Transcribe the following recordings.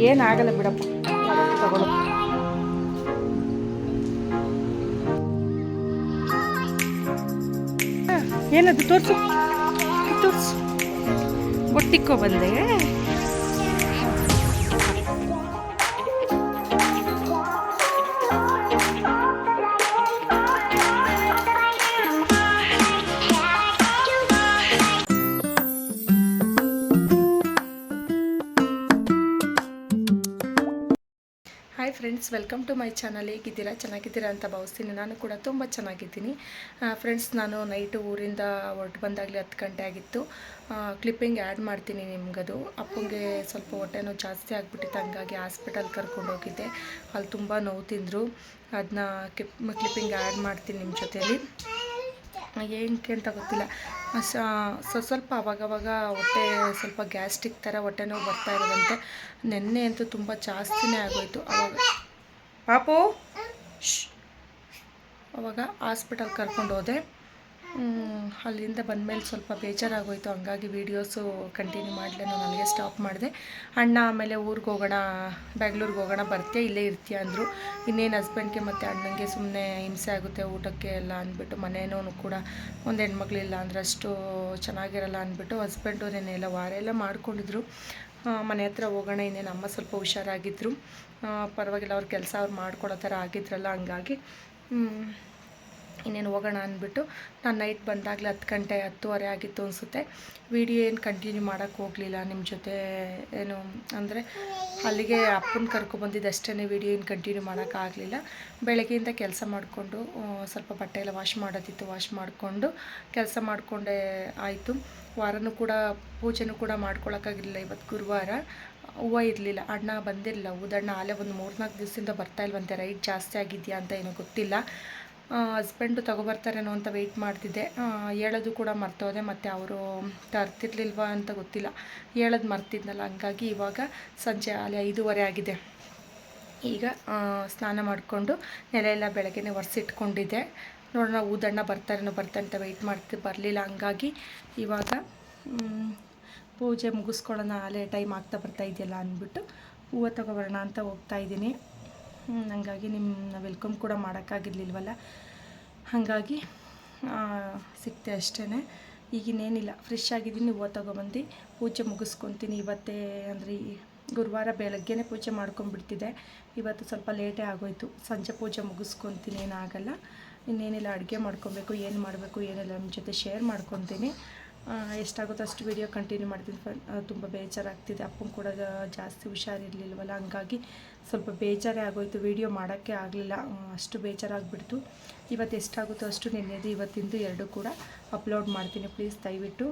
ಏನಾಗಲ್ಲ ಬಿಡಪ್ಪ. ತಗೊಳ್ಳೋ. ಏನದು ತೋರಿಸು? ತೋರಿಸು. ಒಟ್ಟಿಕ್ಕೋ ಬಂದೆ. Friends welcome to my channel ಹೇಗಿದ್ದೀರಾ? ಚೆನ್ನಾಗಿದ್ದೀರಾ ಅಂತ ಭಾವಿಸ್ತೀನಿ. ನಾನು ಕೂಡ ತುಂಬ ಚೆನ್ನಾಗಿದ್ದೀನಿ. ಫ್ರೆಂಡ್ಸ್ ನಾನು ನೈಟು ಊರಿಂದ ಹೊರಟು ಬಂದಾಗಲೇ ಹತ್ತು ಗಂಟೆ ಆಗಿತ್ತು. ಕ್ಲಿಪ್ಪಿಂಗ್ ಆ್ಯಡ್ ಮಾಡ್ತೀನಿ ನಿಮ್ಗದು. ಅಪ್ಪಂಗೆ ಸ್ವಲ್ಪ ಹೊಟ್ಟೆ ನೋವು ಜಾಸ್ತಿ ಆಗಿಬಿಟ್ಟಿತ್ತು, ಹಂಗಾಗಿ ಹಾಸ್ಪಿಟಲ್ ಕರ್ಕೊಂಡು ಹೋಗಿದ್ದೆ. ಅಲ್ಲಿ ತುಂಬ ನೋವು ತಿಂದರು. ಅದನ್ನ ಕ್ಲಿಪ್ ಕ್ಲಿಪ್ಪಿಂಗ್ ಆ್ಯಡ್ ಮಾಡ್ತೀನಿ ನಿಮ್ಮ ಜೊತೆಯಲ್ಲಿ ಏನಕ್ಕೆ ಅಂತ ಗೊತ್ತಿಲ್ಲ. ಸ ಸ್ವ- ಸ್ವಲ್ಪ ಅವಾಗವಾಗ ಹೊಟ್ಟೆ ಸ್ವಲ್ಪ ಗ್ಯಾಸ್ಟ್ರಿಕ್ ಥರ ಹೊಟ್ಟೆ ನೋವು ಬರ್ತಾ ಇರೋದಂತೆ. ನೆನ್ನೆ ಅಂತೂ ತುಂಬ ಜಾಸ್ತಿನೇ ಆಗೋಯಿತು. ಅವಾಗ ಪಾಪು? ಶ್ ಅವಾಗ ಹಾಸ್ಪಿಟಲ್ ಕರ್ಕೊಂಡು ಹೋದೆ. ಅಲ್ಲಿಂದ ಅಲ್ಲಿಂದ ಬಂದಮೇಲೆ ಸ್ವಲ್ಪ ಬೇಜಾರಾಗೋಯಿತು. ಹಂಗಾಗಿ ವೀಡಿಯೋಸು ಕಂಟಿನ್ಯೂ ಮಾಡಲೇನು ನನಗೆ ಸ್ಟಾಪ್ ಮಾಡಿದೆ. ಅಣ್ಣ ಆಮೇಲೆ ಊರಿಗೆ ಹೋಗೋಣ ಬೆಂಗ್ಳೂರಿಗೆ ಹೋಗೋಣ, ಬರ್ತೀಯ ಇಲ್ಲೇ ಇರ್ತೀಯ ಅಂದರು. ಇನ್ನೇನು ಹಸ್ಬೆಂಡ್ಗೆ ಮತ್ತು ಅಣ್ಣಂಗೆ ಸುಮ್ಮನೆ ಹಿಂಸೆ ಆಗುತ್ತೆ, ಊಟಕ್ಕೆ ಎಲ್ಲ ಅಂದ್ಬಿಟ್ಟು ಮನೇನೂ ಕೂಡ ಒಂದು ಹೆಣ್ಮಕ್ಳಿಲ್ಲ ಅಂದ್ರೆ ಅಷ್ಟು ಚೆನ್ನಾಗಿರಲ್ಲ ಅಂದ್ಬಿಟ್ಟು ಹಸ್ಬೆಂಡು ನೆನೆ ಎಲ್ಲ ವಾರ ಎಲ್ಲ ಮಾಡ್ಕೊಂಡಿದ್ರು. ಮನೆ ಹತ್ರ ಹೋಗೋಣ, ಇನ್ನೇನು ಅಮ್ಮ ಸ್ವಲ್ಪ ಹುಷಾರಾಗಿದ್ದರು ಪರವಾಗಿಲ್ಲ, ಅವ್ರ ಕೆಲಸ ಅವ್ರು ಮಾಡ್ಕೊಳ್ಳೋ ಥರ ಆಗಿದ್ರಲ್ಲ, ಹಂಗಾಗಿ ಇನ್ನೇನು ಹೋಗೋಣ ಅಂದ್ಬಿಟ್ಟು ನಾನು ನೈಟ್ ಬಂದಾಗಲೇ ಹತ್ತು ಗಂಟೆ, ಹತ್ತುವರೆ ಆಗಿತ್ತು ಅನಿಸುತ್ತೆ. ವಿಡಿಯೋ ಏನು ಕಂಟಿನ್ಯೂ ಮಾಡೋಕ್ಕೆ ಹೋಗಲಿಲ್ಲ ನಿಮ್ಮ ಜೊತೆ, ಏನು, ಅಂದರೆ ಅಲ್ಲಿಗೆ ಅಪ್ಪನ ಕರ್ಕೊಬಂದಿದ್ದು ಅಷ್ಟೇ ವಿಡಿಯೋ ಏನು ಕಂಟಿನ್ಯೂ ಮಾಡೋಕ್ಕಾಗಲಿಲ್ಲ ಬೆಳಗ್ಗೆಯಿಂದ ಕೆಲಸ ಮಾಡಿಕೊಂಡು ಸ್ವಲ್ಪ ಬಟ್ಟೆ ಎಲ್ಲ ವಾಶ್ ಮಾಡೋದಿತ್ತು ವಾಶ್ ಮಾಡಿಕೊಂಡು ಕೆಲಸ ಮಾಡಿಕೊಂಡೇ ಆಯಿತು. ವಾರನೂ ಕೂಡ, ಪೂಜೆನೂ ಕೂಡ ಮಾಡ್ಕೊಳಕ್ಕಾಗಿರಲಿಲ್ಲ ಇವತ್ತು ಗುರುವಾರ. ಹೂವು ಇರಲಿಲ್ಲ. ಅಣ್ಣ ಬಂದಿರಲಿಲ್ಲ. ಹೂದಣ್ಣ ಆಲೆ ಒಂದು ಮೂರ್ನಾಲ್ಕು ದಿವಸದಿಂದ ಬರ್ತಾ ಇಲ್ವಂತೆ. ರೈಟ್ ಜಾಸ್ತಿ ಆಗಿದೆಯಾ ಅಂತ ಏನೋ ಗೊತ್ತಿಲ್ಲ. ಹಸ್ಬೆಂಡು ತಗೊಬರ್ತಾರೇನೋ ಅಂತ ವೆಯ್ಟ್ ಮಾಡ್ತಿದ್ದೆ. ಹೇಳೋದು ಕೂಡ ಮರ್ತೋದೆ. ಮತ್ತು ಅವರು ತರ್ತಿರ್ಲಿಲ್ವಾ ಅಂತ ಗೊತ್ತಿಲ್ಲ. ಹೇಳೋದು ಮರ್ತಿದ್ನಲ್ಲ. ಹಂಗಾಗಿ ಇವಾಗ ಸಂಜೆ ಅಲ್ಲಿ ಐದೂವರೆ ಆಗಿದೆ. ಈಗ ಸ್ನಾನ ಮಾಡಿಕೊಂಡು ನೆಲೆಯೆಲ್ಲ ಬೆಳಗ್ಗೆನೆ ಒರೆಸಿಟ್ಕೊಂಡಿದ್ದೆ. ನೋಡೋಣ ಊದಣ್ಣ ಬರ್ತಾರೇನೋ ಬರ್ತಾರೆ ಅಂತ ವೆಯ್ಟ್ ಮಾಡ್ತಿ, ಬರಲಿಲ್ಲ. ಹಂಗಾಗಿ ಇವಾಗ ಪೂಜೆ ಮುಗಿಸ್ಕೊಳ್ಳೋಣ, ಅಲ್ಲೇ ಟೈಮ್ ಆಗ್ತಾ ಬರ್ತಾ ಇದೆಯಲ್ಲ ಅಂದ್ಬಿಟ್ಟು ಹೂವು ತಗೊಬರೋಣ ಅಂತ ಹೋಗ್ತಾ ಇದ್ದೀನಿ. ಹಂಗಾಗಿ ನಿಮ್ಮನ್ನ ವೆಲ್ಕಮ್ ಕೂಡ ಮಾಡೋಕ್ಕಾಗಿರ್ಲಿಲ್ವಲ್ಲ? ಹಾಗಾಗಿ ಸಿಕ್ತೆ ಅಷ್ಟೇ ಈಗಿನ್ನೇನಿಲ್ಲ ಫ್ರೆಶ್ ಆಗಿದ್ದೀನಿ, ಹೂವು ತೊಗೊಬಂದು ಪೂಜೆ ಮುಗಿಸ್ಕೊತೀನಿ. ಇವತ್ತೇ ಅಂದರೆ ಗುರುವಾರ ಬೆಳಗ್ಗೆನೇ ಪೂಜೆ ಮಾಡ್ಕೊಂಡ್ಬಿಡ್ತಿದ್ದೆ. ಇವತ್ತು ಸ್ವಲ್ಪ ಲೇಟೇ ಆಗೋಯ್ತು. ಸಂಜೆ ಪೂಜೆ ಮುಗಿಸ್ಕೊತೀನಿ ಏನಾಗಲ್ಲ ಇನ್ನೇನಿಲ್ಲ, ಅಡುಗೆ ಮಾಡ್ಕೊಬೇಕು, ಏನು ಮಾಡಬೇಕು, ಏನಿಲ್ಲ ನಿಮ್ಮ ಜೊತೆ ಶೇರ್ ಮಾಡ್ಕೊತೀನಿ. ಎಷ್ಟಾಗುತ್ತೋ ಅಷ್ಟು ವಿಡಿಯೋ ಕಂಟಿನ್ಯೂ ಮಾಡ್ತೀನಿ. ಫ್ರೆಂಡ್ ತುಂಬ ಬೇಜಾರಾಗ್ತಿದೆ. ಅಪ್ಪನ ಕೂಡ ಜಾಸ್ತಿ ಹುಷಾರಿರಲಿಲ್ವಲ್ಲ? ಹಂಗಾಗಿ ಸ್ವಲ್ಪ ಬೇಜಾರೇ ಆಗೋಯ್ತು. ವಿಡಿಯೋ ಮಾಡೋಕ್ಕೆ ಆಗಲಿಲ್ಲ. ಅಷ್ಟು ಬೇಜಾರಾಗ್ಬಿಡ್ತು. ಇವತ್ತು ಎಷ್ಟಾಗುತ್ತೋ ಅಷ್ಟು ನೆನ್ನೆದು, ಇವತ್ತಿಂದು ಎರಡು ಕೂಡ ಅಪ್ಲೋಡ್ ಮಾಡ್ತೀನಿ. ಪ್ಲೀಸ್ ದಯವಿಟ್ಟು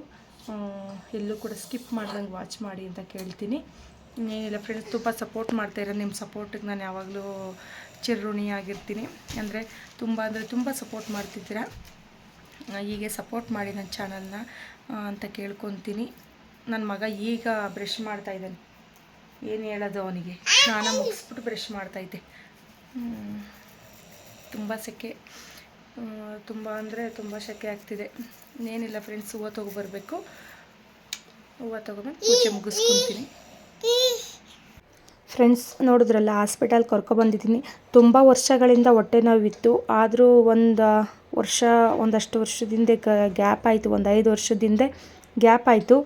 ಎಲ್ಲೂ ಕೂಡ ಸ್ಕಿಪ್ ಮಾಡ್ದಂಗೆ ವಾಚ್ ಮಾಡಿ ಅಂತ ಕೇಳ್ತೀನಿ. ಏನಿಲ್ಲ ಫ್ರೆಂಡ್ಸ್ ತುಂಬ ಸಪೋರ್ಟ್ ಮಾಡ್ತಾಯಿರೋ ನಿಮ್ಮ ಸಪೋರ್ಟಿಗೆ ನಾನು ಯಾವಾಗಲೂ ಚಿರಋಣಿಯಾಗಿರ್ತೀನಿ ಅಂದರೆ ತುಂಬ ಅಂದರೆ ತುಂಬ ಸಪೋರ್ಟ್ ಮಾಡ್ತಿದ್ದೀರಾ? ಹೀಗೆ ಸಪೋರ್ಟ್ ಮಾಡಿ ನನ್ನ ಚಾನಲ್ನ ಅಂತ ಕೇಳ್ಕೊತೀನಿ. ನನ್ನ ಮಗ ಈಗ ಬ್ರಷ್ ಮಾಡ್ತಾ ಇದ್ದಾನೆ. ಏನು ಹೇಳೋದು ಅವನಿಗೆ? ಸ್ನಾನ ಮುಗಿಸ್ಬಿಟ್ಟು ಬ್ರಷ್ ಮಾಡ್ತಾಯಿದ್ದೆ ತುಂಬ ಸೆಕೆ. ತುಂಬ ಅಂದರೆ ತುಂಬ ಸೆಕೆ ಆಗ್ತಿದೆ. ಇನ್ನೇನಿಲ್ಲ ಫ್ರೆಂಡ್ಸ್ ಹೂವು ತೊಗೊಬರ್ಬೇಕು ಹೂವು ತೊಗೊಬಂದು ಪೂಜೆ ಮುಗಿಸ್ಕೊತೀನಿ. ಫ್ರೆಂಡ್ಸ್ ನೋಡಿದ್ರಲ್ಲ ಹಾಸ್ಪಿಟಲ್ ಕರ್ಕೊಬಂದಿದ್ದೀನಿ ತುಂಬ ವರ್ಷಗಳಿಂದ ಹೊಟ್ಟೆ ನೋವಿತ್ತು. ಆದರೂ ಒಂದು ವರ್ಷ, ಒಂದಷ್ಟು ವರ್ಷದಿಂದ ಗ್ಯಾಪ್ ಆಯಿತು. ಒಂದು ಐದು ವರ್ಷದಿಂದ ಗ್ಯಾಪ್ ಆಯಿತು.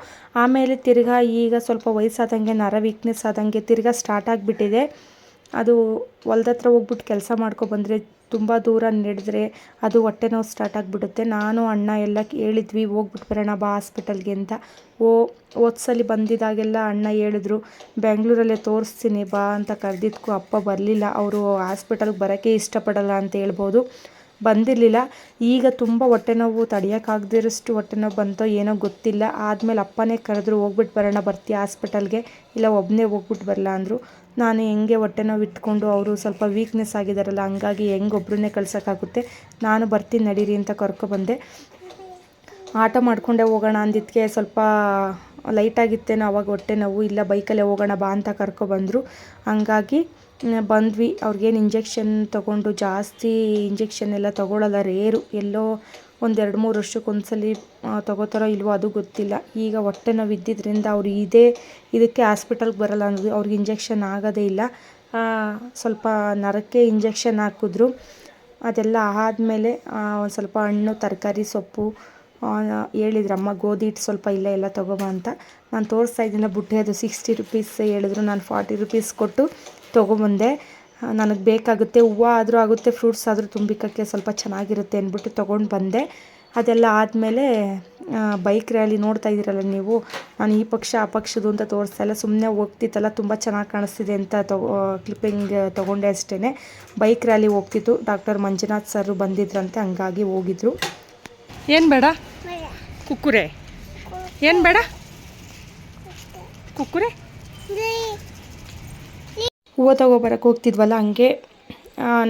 ಆಮೇಲೆ ತಿರ್ಗಾ ಈಗ ಸ್ವಲ್ಪ ವಯಸ್ಸಾದಂಗೆ, ನರ ವೀಕ್ನೆಸ್ ಆದಂಗೆ ತಿರ್ಗಾ ಸ್ಟಾರ್ಟ್ ಆಗಿಬಿಟ್ಟಿದೆ. ಅದು ಹೊಲ್ದ ಹತ್ರ ಹೋಗ್ಬಿಟ್ಟು ಕೆಲಸ ಮಾಡ್ಕೊಬಂದರೆ ತುಂಬ ದೂರ ನಡೆದ್ರೆ ಅದು ಹೊಟ್ಟೆ ನೋವು ಸ್ಟಾರ್ಟ್ ಆಗಿಬಿಡುತ್ತೆ. ನಾನು, ಅಣ್ಣ ಎಲ್ಲ ಹೇಳಿದ್ವಿ ಹೋಗ್ಬಿಟ್ಟು ಬರೋಣ ಬಾ ಹಾಸ್ಪಿಟಲ್ಗೆ ಅಂತ. ಓ, ಹೋದ್ಸಲಿ ಬಂದಿದ್ದಾಗೆಲ್ಲ ಅಣ್ಣ ಹೇಳಿದ್ರು ಬೆಂಗಳೂರಲ್ಲೇ ತೋರಿಸ್ತೀನಿ ಬಾ ಅಂತ ಕರೆದಿದ್ದಕ್ಕೂ ಅಪ್ಪ ಬರಲಿಲ್ಲ. ಅವರು ಹಾಸ್ಪಿಟಲ್ಗೆ ಬರೋಕ್ಕೆ ಇಷ್ಟಪಡಲ್ಲ ಅಂತ ಹೇಳ್ಬೋದು. ಬಂದಿರಲಿಲ್ಲ. ಈಗ ತುಂಬ ಹೊಟ್ಟೆ ನೋವು ತಡಿಯೋಕ್ಕಾಗದಿರೋಷ್ಟು ಹೊಟ್ಟೆ ನೋವು ಬಂತೋ ಏನೋ ಗೊತ್ತಿಲ್ಲ. ಆದಮೇಲೆ ಅಪ್ಪನೇ ಕರೆದ್ರು ಹೋಗ್ಬಿಟ್ಟು ಬರೋಣ ಬರ್ತೀಯ ಹಾಸ್ಪಿಟಲ್ಗೆ. ಇಲ್ಲ ಒಬ್ಬನೇ ಹೋಗ್ಬಿಟ್ಟು ಬರಲ್ಲ ಅಂದರು. ನಾನು ಹೆಂಗೆ ಹೊಟ್ಟೆ ನೋವು ಇಟ್ಕೊಂಡು ಅವರು ಸ್ವಲ್ಪ ವೀಕ್ನೆಸ್ ಆಗಿದ್ದಾರಲ್ಲ ಹಂಗಾಗಿ ಹೆಂಗೆ ಒಬ್ಬರನ್ನೇ ಕಳ್ಸೋಕ್ಕಾಗುತ್ತೆ. ನಾನು ಬರ್ತೀನಿ, ನಡೀರಿ ಅಂತ ಕರ್ಕೊಬಂದೆ ಆಟೋ ಮಾಡ್ಕೊಂಡೇ ಹೋಗೋಣ ಅಂದಿದ್ದಕ್ಕೆ ಸ್ವಲ್ಪ ಲೈಟಾಗಿತ್ತೇನೋ ಅವಾಗ ಹೊಟ್ಟೆ ನೋವು ಇಲ್ಲ, ಬೈಕಲ್ಲೇ ಹೋಗೋಣ ಬಾ ಅಂತ ಕರ್ಕೊಬಂದರು ಹಂಗಾಗಿ ಬಂದ್ವಿ. ಅವ್ರಿಗೇನು ಇಂಜೆಕ್ಷನ್ ತೊಗೊಂಡು ಜಾಸ್ತಿ ಇಂಜೆಕ್ಷನ್ ಎಲ್ಲ ತೊಗೊಳಲ್ಲ ರೇರು ಎಲ್ಲೋ ಒಂದೆರಡು ಮೂರು ವರ್ಷಕ್ಕೊಂದ್ಸಲಿ ತಗೋತಾರೋ ಇಲ್ವೋ ಅದು ಗೊತ್ತಿಲ್ಲ. ಈಗ ಹೊಟ್ಟೆ ನೋವು ಇದ್ದಿದ್ದರಿಂದ ಅವ್ರು ಇದೇ ಇದಕ್ಕೆ ಹಾಸ್ಪಿಟಲ್ಗೆ ಬರಲ್ಲ ಅನ್ನೋದು ಅವ್ರಿಗೆ ಇಂಜೆಕ್ಷನ್ ಆಗೋದೇ ಇಲ್ಲ. ಸ್ವಲ್ಪ ನರಕ್ಕೆ ಇಂಜೆಕ್ಷನ್ ಹಾಕಿದ್ರು. ಅದೆಲ್ಲ ಆದಮೇಲೆ ಒಂದು ಸ್ವಲ್ಪ ಹಣ್ಣು, ತರಕಾರಿ, ಸೊಪ್ಪು ಹೇಳಿದ್ರು, ಅಮ್ಮ, ಗೋಧಿ ಹಿಟ್ಟು ಸ್ವಲ್ಪ ಇಲ್ಲ, ಎಲ್ಲ ತೊಗೊಬ ಅಂತ. ನಾನು ತೋರಿಸ್ತಾ ಇದ್ದೀನ ಬುಟ್ಟಿ ಅದು ಸಿಕ್ಸ್ಟಿ ರುಪೀಸ್ ಹೇಳಿದ್ರು. ನಾನು ಫಾರ್ಟಿ ರುಪೀಸ್ ಕೊಟ್ಟು ತೊಗೊಬಂದೆ ನನಗೆ ಬೇಕಾಗುತ್ತೆ ಹೂವು ಆದರೂ ಆಗುತ್ತೆ ಫ್ರೂಟ್ಸ್ ಆದರೂ ತುಂಬಿಕಕ್ಕೆ ಸ್ವಲ್ಪ ಚೆನ್ನಾಗಿರುತ್ತೆ ಅಂದ್ಬಿಟ್ಟು ತೊಗೊಂಡು ಬಂದೆ. ಅದೆಲ್ಲ ಆದಮೇಲೆ ಬೈಕ್ ರ್ಯಾಲಿ ನೋಡ್ತಾ ಇದ್ದೀರಲ್ಲ ನೀವು? ನಾನು ಈ ಪಕ್ಷ ಆ ಪಕ್ಷದ್ದು ಅಂತ ತೋರಿಸ್ತಾ ಇಲ್ಲ. ಸುಮ್ಮನೆ ಹೋಗ್ತಿತ್ತಲ್ಲ ತುಂಬ ಚೆನ್ನಾಗಿ ಕಾಣಿಸ್ತಿದೆ ಅಂತ ತಗೋ ಕ್ಲಿಪ್ಪಿಂಗ್ ತೊಗೊಂಡೆ ಅಷ್ಟೇ ಬೈಕ್ ರ್ಯಾಲಿ ಹೋಗ್ತಿತ್ತು. ಡಾಕ್ಟರ್ ಮಂಜುನಾಥ್ ಸರ್ ಬಂದಿದ್ರಂತೆ ಹಂಗಾಗಿ ಹೋಗಿದ್ರು. ಏನು ಬೇಡ? ಕುಕ್ಕುರೆ. ಏನು ಬೇಡ? ಕುಕ್ಕುರೆ. ಹೂವು ತಗೊಬರಕ್ಕೆ ಹೋಗ್ತಿದ್ವಲ್ಲ ಹಂಗೆ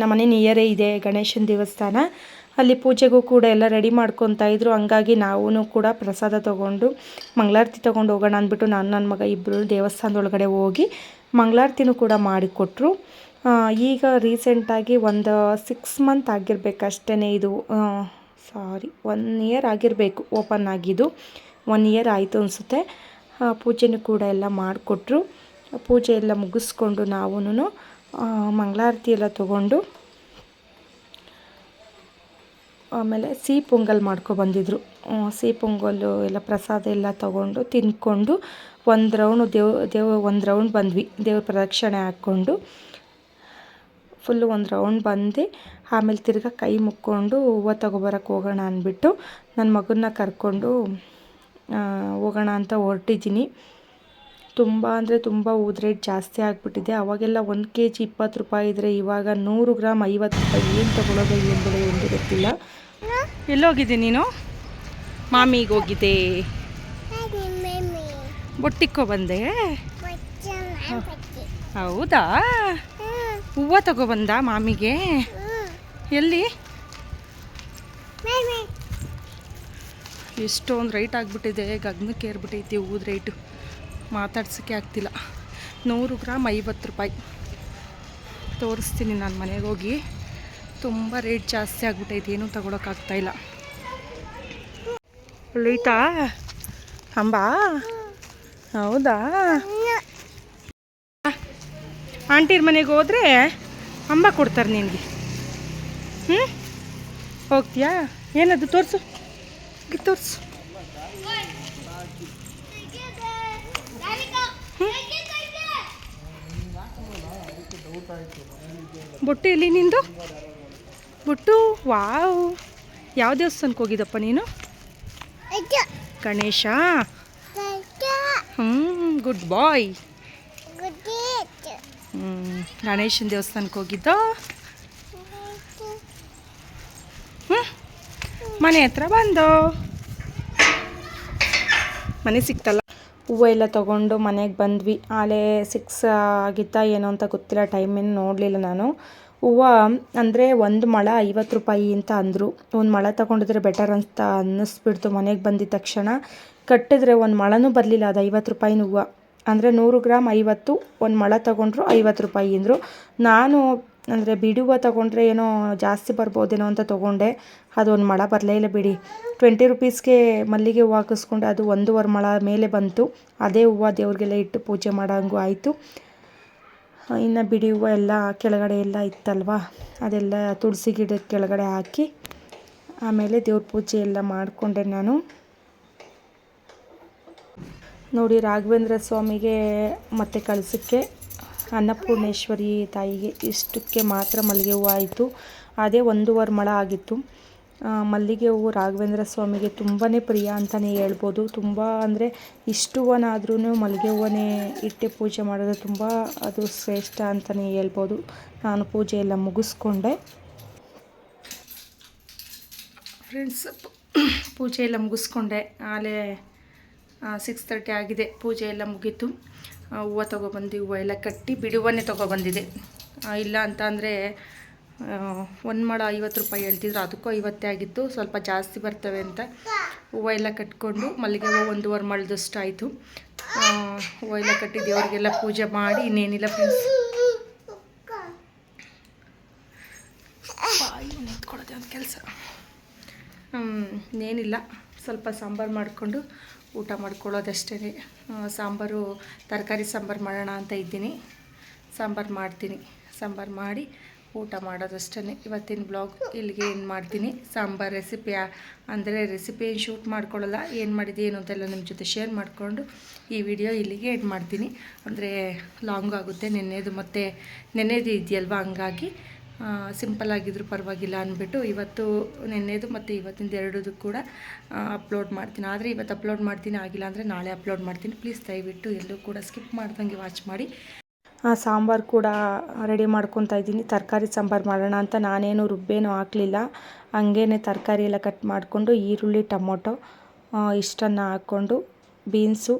ನಮ್ಮನೆ ನಿಯರೇ ಇದೆ ಗಣೇಶನ ದೇವಸ್ಥಾನ. ಅಲ್ಲಿ ಪೂಜೆಗೂ ಕೂಡ ಎಲ್ಲ ರೆಡಿ ಮಾಡ್ಕೊತಾ ಇದ್ರು. ಹಂಗಾಗಿ ನಾವೂ ಕೂಡ ಪ್ರಸಾದ ತೊಗೊಂಡು, ಮಂಗಳಾರತಿ ತೊಗೊಂಡು ಹೋಗೋಣ ಅಂದ್ಬಿಟ್ಟು ನಾನು ನನ್ನ ಮಗ ಇಬ್ಬರು ದೇವಸ್ಥಾನದೊಳಗಡೆ ಹೋಗಿ ಮಂಗಳಾರತಿನೂ ಕೂಡ ಮಾಡಿಕೊಟ್ರು. ಈಗ ರೀಸೆಂಟಾಗಿ ಒಂದು ಸಿಕ್ಸ್ ಮಂತ್ ಆಗಿರ್ಬೇಕಷ್ಟೇ ಇದು ಸಾರಿ ಒನ್ ಇಯರ್ ಆಗಿರಬೇಕು ಓಪನ್ ಆಗಿದ್ದು. ಒನ್ ಇಯರ್ ಆಯಿತು ಅನಿಸುತ್ತೆ. ಪೂಜೆನೂ ಕೂಡ ಎಲ್ಲ ಮಾಡಿಕೊಟ್ರು. ಪೂಜೆ ಎಲ್ಲ ಮುಗಿಸ್ಕೊಂಡು ನಾವೂ ಮಂಗಳಾರತಿ ಎಲ್ಲ ತಗೊಂಡು, ಆಮೇಲೆ ಸಿಹಿ ಪೊಂಗಲ್ ಮಾಡ್ಕೊಬಂದಿದ್ರು ಸಿಹಿ ಪೊಂಗಲ್ಲು ಎಲ್ಲ ಪ್ರಸಾದ ಎಲ್ಲ ತೊಗೊಂಡು ತಿಂದ್ಕೊಂಡು ಒಂದು ರೌಂಡು ದೇವ್ ದೇವ್, ಒಂದು ರೌಂಡ್ ಬಂದ್ವಿ. ದೇವ್ರ ಪ್ರದಕ್ಷಿಣೆ ಹಾಕ್ಕೊಂಡು ಫುಲ್ಲು ಒಂದು ರೌಂಡ್ ಬಂದು ಆಮೇಲೆ ತಿರ್ಗಾ ಕೈ ಮುಕ್ಕೊಂಡು ಹೂವು ತೊಗೊಬರಕ್ಕೆ ಹೋಗೋಣ ಅಂದ್ಬಿಟ್ಟು ನನ್ನ ಮಗನ್ನ ಕರ್ಕೊಂಡು ಹೋಗೋಣ ಅಂತ ಹೊರಟಿದ್ದೀನಿ. ತುಂಬ ಅಂದರೆ ತುಂಬ ಊದ್ ರೇಟ್ ಜಾಸ್ತಿ ಆಗಿಬಿಟ್ಟಿದೆ. ಅವಾಗೆಲ್ಲ ಒಂದು ಕೆ ಜಿ ಇಪ್ಪತ್ತು ರೂಪಾಯಿ ಇದ್ದರೆ ಇವಾಗ ನೂರು ಗ್ರಾಮ್ ಐವತ್ತು ರೂಪಾಯಿ ಏನು ತೊಗೊಳೋದು ಏನು ಬೆಲೆ ಎಂದು ಗೊತ್ತಿಲ್ಲ. ಎಲ್ಲೋಗಿದ್ದೆ ನೀನು? ಮಾಮಿಗೆ ಹೋಗಿದ್ದೆ. ಬೊಟ್ಟಿಕ್ಕೋ ಬಂದೆ? ಹೌದಾ? ಹೂವು ತಗೊಬಂದ ಮಾಮಿಗೆ? ಎಲ್ಲಿ? ಎಷ್ಟೊಂದು ರೈಟ್ ಆಗಿಬಿಟ್ಟಿದೆ ಗಗ್ನಕ್ಕೆ ಏರ್ಬಿಟ್ಟೈತಿ ಹೂದ ರೈಟು ಮಾತಾಡ್ಸೋಕ್ಕೆ ಆಗ್ತಿಲ್ಲ. ನೂರು ಗ್ರಾಮ್ ಐವತ್ತು ರೂಪಾಯಿ. ತೋರಿಸ್ತೀನಿ ನಾನು ಮನೆಗೆ ಹೋಗಿ. ತುಂಬ ರೇಟ್ ಜಾಸ್ತಿ ಆಗ್ಬಿಟ್ಟೈತೆ, ಏನೂ ತಗೊಳಕ್ಕಾಗ್ತಾಯಿಲ್ಲ ಉಳಿತಾ ಅಂಬಾ? ಹೌದಾ? ಆಂಟಿರ ಮನೆಗೆ ಹೋದರೆ ಅಂಬ ಕೊಡ್ತಾರೆ ನಿನಗೆ. ಹ್ಞೂ ಹೋಗ್ತೀಯಾ? ಏನದು ತೋರಿಸು. ತೋರಿಸು. ಬೊಟ್ಟು ಎಲ್ಲಿ ನಿಂದು? ಬೊಟ್ಟು, ವಾವ್. ಯಾವ ದೇವಸ್ಥಾನಕ್ಕೆ ಹೋಗಿದ್ದಪ್ಪ ನೀನು? ಗಣೇಶ. ಹ್ಞೂ ಗುಡ್ ಬಾಯ್. ಹ್ಞೂ ಗಣೇಶನ ದೇವಸ್ಥಾನಕ್ಕೆ ಹೋಗಿದ್ದ? ಹ್ಞೂ ಮನೆ ಹತ್ರ ಬಂದು. ಮನೆ ಸಿಕ್ತಲ್ಲ? ಹೂವು ಎಲ್ಲ ತೊಗೊಂಡು ಮನೆಗೆ ಬಂದ್ವಿ. ಆಲೇ ಸಿಕ್ಸ್ ಆಗಿತ್ತಾ ಏನೋ ಅಂತ ಗೊತ್ತಿಲ್ಲ ಟೈಮೇನು ನೋಡಲಿಲ್ಲ ನಾನು. ಹೂವು ಅಂದರೆ ಒಂದು ಮೊಳ ಐವತ್ತು ರೂಪಾಯಿ ಅಂತ ಅಂದರು. ಒಂದು ಮೊಳ ತೊಗೊಂಡಿದ್ರೆ ಬೆಟರ್ ಅಂತ ಅನ್ನಿಸ್ಬಿಡ್ತು. ಮನೆಗೆ ಬಂದಿದ್ದ ತಕ್ಷಣ ಕಟ್ಟಿದ್ರೆ ಒಂದು ಮಳನೂ ಬರಲಿಲ್ಲ, ಅದು ಐವತ್ತು ರೂಪಾಯಿನ ಹೂವು. ಅಂದರೆ ನೂರು ಗ್ರಾಮ್ ಐವತ್ತು, ಒಂದು ಮಳ ತೊಗೊಂಡ್ರು ಐವತ್ತು ರೂಪಾಯಿ ಅಂದರು. ನಾನು ಅಂದರೆ ಬಿಡುವ ತೊಗೊಂಡ್ರೆ ಏನೋ ಜಾಸ್ತಿ ಬರ್ಬೋದೇನೋ ಅಂತ ತೊಗೊಂಡೆ. ಒಂದು ಮೊಳ ಬರಲೇ ಇಲ್ಲ ಬಿಡಿ. ಟ್ವೆಂಟಿ ರುಪೀಸ್ಗೆ ಮಲ್ಲಿಗೆ ಹೂವು ಹಾಕಿಸ್ಕೊಂಡೆ. ಅದು ಒಂದೂವರೆ ಮಳ ಮೇಲೆ ಬಂತು. ಅದೇ ಹೂವು ದೇವ್ರಿಗೆಲ್ಲ ಇಟ್ಟು ಪೂಜೆ ಮಾಡೋಂಗೂ ಆಯಿತು. ಇನ್ನು ಬಿಡಿ ಹೂವು ಎಲ್ಲ ಕೆಳಗಡೆ ಎಲ್ಲ ಇತ್ತಲ್ವ? ಅದೆಲ್ಲ ತುಳಸಿ ಗಿಡದ ಕೆಳಗಡೆ ಹಾಕಿ ಆಮೇಲೆ ದೇವ್ರ ಪೂಜೆ ಎಲ್ಲ ಮಾಡಿಕೊಂಡೆ ನಾನು. ನೋಡಿ ರಾಘವೇಂದ್ರ ಸ್ವಾಮಿಗೆ ಮತ್ತೆ ಕಳಸಕ್ಕೆ. ಅನ್ನಪೂರ್ಣೇಶ್ವರಿ ತಾಯಿಗೆ ಇಷ್ಟಕ್ಕೆ ಮಾತ್ರ ಮಲ್ಲಿಗೆ ಹೂವು ಆಯಿತು. ಅದೇ ಒಂದೂವರೆ ಮೊಳ ಆಗಿತ್ತು. ಮಲ್ಲಿಗೆ ಹೂವು ರಾಘವೇಂದ್ರ ಸ್ವಾಮಿಗೆ ತುಂಬಾ ಪ್ರಿಯ ಅಂತಲೇ ಹೇಳ್ಬೋದು. ತುಂಬ ಅಂದರೆ ಇಷ್ಟು ಹೂವನಾದ್ರೂ ಮಲ್ಲಿಗೆ ಹೂವನೇ ಇಟ್ಟೆ ಪೂಜೆ ಮಾಡೋದು ತುಂಬ ಅದು ಶ್ರೇಷ್ಠ ಅಂತಲೇ ಹೇಳ್ಬೋದು. ನಾನು ಪೂಜೆ ಎಲ್ಲ ಮುಗಿಸ್ಕೊಂಡೆ. ಫ್ರೆಂಡ್ಸ್ ಪೂಜೆ ಎಲ್ಲ ಮುಗಿಸ್ಕೊಂಡೆ. ಆಲೇ ಸಿಕ್ಸ್ ತರ್ಟಿ ಆಗಿದೆ. ಪೂಜೆ ಎಲ್ಲ ಮುಗೀತು. ಹೂವು ತೊಗೊಬಂದು, ಹೂವು ಎಲ್ಲ ಕಟ್ಟಿ ಬಿಡುವನ್ನೇ ತೊಗೊಬಂದಿದೆ. ಇಲ್ಲ ಅಂತ ಅಂದರೆ ಒಂದು ಮೊಳ ಐವತ್ತು ರೂಪಾಯಿ ಹೇಳ್ತಿದ್ರು. ಅದಕ್ಕೂ ಐವತ್ತೇ ಆಗಿತ್ತು. ಸ್ವಲ್ಪ ಜಾಸ್ತಿ ಬರ್ತವೆ ಅಂತ. ಹೂವು ಎಲ್ಲ ಕಟ್ಕೊಂಡು ಮಲ್ಲಿಗೆ ಹೂವು ಒಂದೂವರೆ ಮಳೆದಷ್ಟು ಆಯಿತು. ಹೂವು ಎಲ್ಲ ಕಟ್ಟಿ ದೇವರಿಗೆಲ್ಲ ಪೂಜೆ ಮಾಡಿ ಇನ್ನೇನಿಲ್ಲ ಫ್ರೆಂಡ್ಸ್ ನಿಂತ್ಕೊಳ್ಳೋದೇ ಒಂದು ಕೆಲಸ. ಇನ್ನೇನಿಲ್ಲ. ಸ್ವಲ್ಪ ಸಾಂಬಾರು ಮಾಡಿಕೊಂಡು ಊಟ ಮಾಡ್ಕೊಳ್ಳೋದಷ್ಟೇ ಸಾಂಬಾರು, ತರಕಾರಿ ಸಾಂಬಾರು ಮಾಡೋಣ ಅಂತ ಇದ್ದೀನಿ. ಸಾಂಬಾರು ಮಾಡ್ತೀನಿ. ಸಾಂಬಾರು ಮಾಡಿ ಊಟ ಮಾಡೋದಷ್ಟೇ ಇವತ್ತಿನ ಬ್ಲಾಗ್ ಇಲ್ಲಿಗೆ ಏನು ಮಾಡ್ತೀನಿ. ಸಾಂಬಾರು ರೆಸಿಪಿ ಅಂದರೆ ರೆಸಿಪಿ ಏನು ಶೂಟ್ ಮಾಡ್ಕೊಳ್ಳಲ್ಲ, ಏನು ಮಾಡಿದೆ ಏನು ಅಂತೆಲ್ಲ ನಿಮ್ಮ ಜೊತೆ ಶೇರ್ ಮಾಡಿಕೊಂಡು ಈ ವಿಡಿಯೋ ಇಲ್ಲಿಗೆ ಏನು ಮಾಡ್ತೀನಿ. ಅಂದರೆ ಲಾಂಗ್ ಆಗುತ್ತೆ, ನೆನ್ನೆದು ಮತ್ತು ನೆನ್ನೆದು ಇದೆಯಲ್ವ? ಹಂಗಾಗಿ ಸಿಂಪಲ್ ಆಗಿದ್ರು ಪರವಾಗಿಲ್ಲ ಅಂದ್ಬಿಟ್ಟು ಇವತ್ತು ನೆನ್ನೆದು ಮತ್ತು ಇವತ್ತಿಂದ ಎರಡದು ಕೂಡ ಅಪ್ಲೋಡ್ ಮಾಡ್ತೀನಿ. ಆದರೆ ಇವತ್ತು ಅಪ್ಲೋಡ್ ಮಾಡ್ತೀನಿ, ಆಗಿಲ್ಲ ಅಂದರೆ ನಾಳೆ ಅಪ್ಲೋಡ್ ಮಾಡ್ತೀನಿ. ಪ್ಲೀಸ್ ದಯವಿಟ್ಟು ಎಲ್ಲೂ ಕೂಡ ಸ್ಕಿಪ್ ಮಾಡ್ದಂಗೆ ವಾಚ್ ಮಾಡಿ. ಸಾಂಬಾರು ಕೂಡ ರೆಡಿ ಮಾಡ್ಕೊತಾ ಇದ್ದೀನಿ. ತರಕಾರಿ ಸಾಂಬಾರು ಮಾಡೋಣ ಅಂತ ನಾನೇನು ರುಬ್ಬೇನು ಹಾಕಲಿಲ್ಲ. ಹಂಗೇ ತರಕಾರಿ ಎಲ್ಲ ಕಟ್ ಮಾಡಿಕೊಂಡು ಈರುಳ್ಳಿ, ಟೊಮೊಟೊ ಇಷ್ಟನ್ನು ಹಾಕ್ಕೊಂಡು ಬೀನ್ಸು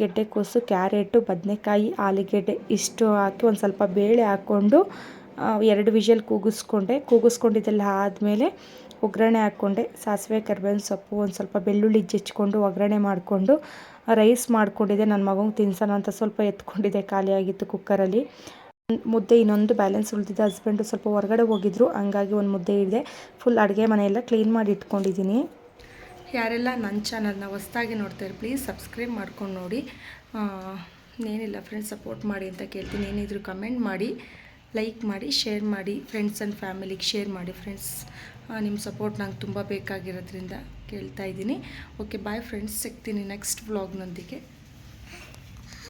ಗೆಡ್ಡೆಕೋಸು ಕ್ಯಾರೆಟು, ಬದನೆಕಾಯಿ, ಆಲೂಗೆಡ್ಡೆ ಇಷ್ಟು ಹಾಕಿ ಒಂದು ಸ್ವಲ್ಪ ಬೇಳೆ ಹಾಕ್ಕೊಂಡು ಎರಡು ವಿಷಲ್ ಕೂಗಿಸ್ಕೊಂಡೆ. ಕೂಗಿಸ್ಕೊಂಡಿದ್ದೆಲ್ಲ ಆದಮೇಲೆ ಒಗ್ಗರಣೆ ಹಾಕ್ಕೊಂಡೆ. ಸಾಸಿವೆ, ಕರ್ಬೇವಿನ ಸೊಪ್ಪು, ಒಂದು ಸ್ವಲ್ಪ ಬೆಳ್ಳುಳ್ಳಿ ಜಚ್ಕೊಂಡು ಒಗ್ಗರಣೆ ಮಾಡಿಕೊಂಡು, ರೈಸ್ ಮಾಡಿಕೊಂಡಿದ್ದೆ. ನನ್ನ ಮಗಂಗೆ ತಿನ್ಸೋಣ ಅಂತ ಸ್ವಲ್ಪ ಎತ್ಕೊಂಡಿದ್ದೆ. ಖಾಲಿಯಾಗಿತ್ತು ಕುಕ್ಕರಲ್ಲಿ. ಮುದ್ದೆ ಇನ್ನೊಂದು ಬ್ಯಾಲೆನ್ಸ್ ಉಳಿದಿದೆ. ಹಸ್ಬೆಂಡು ಸ್ವಲ್ಪ ಹೊರಗಡೆ ಹೋಗಿದ್ರು. ಹಂಗಾಗಿ ಒಂದು ಮುದ್ದೆ ಇದೆ ಫುಲ್ ಅಡುಗೆ ಮನೆಯೆಲ್ಲ ಕ್ಲೀನ್ ಮಾಡಿ ಇಟ್ಕೊಂಡಿದ್ದೀನಿ. ಯಾರೆಲ್ಲ ನನ್ನ ಚಾನಲ್ನ ಹೊಸ್ದಾಗಿ ನೋಡ್ತಾರೆ ಪ್ಲೀಸ್ ಸಬ್ಸ್ಕ್ರೈಬ್ ಮಾಡ್ಕೊಂಡು ನೋಡಿ. ಏನಿಲ್ಲ ಫ್ರೆಂಡ್ಸ್ ಸಪೋರ್ಟ್ ಮಾಡಿ ಅಂತ ಕೇಳ್ತೀನಿ. ಏನಿದ್ರು ಕಮೆಂಟ್ ಮಾಡಿ. ಲೈಕ್ ಮಾಡಿ ಶೇರ್ ಮಾಡಿ ಫ್ರೆಂಡ್ಸ್ ಆ್ಯಂಡ್ ಫ್ಯಾಮಿಲಿಗೆ ಶೇರ್ ಮಾಡಿ ಫ್ರೆಂಡ್ಸ್ ನಿಮ್ಮ ಸಪೋರ್ಟ್ ನಂಗೆ ತುಂಬ ಬೇಕಾಗಿರೋದ್ರಿಂದ ಕೇಳ್ತಾ ಇದ್ದೀನಿ. ಓಕೆ ಬಾಯ್ ಫ್ರೆಂಡ್ಸ್ ಸಿಗ್ತೀನಿ ನೆಕ್ಸ್ಟ್ ವ್ಲಾಗ್ನೊಂದಿಗೆ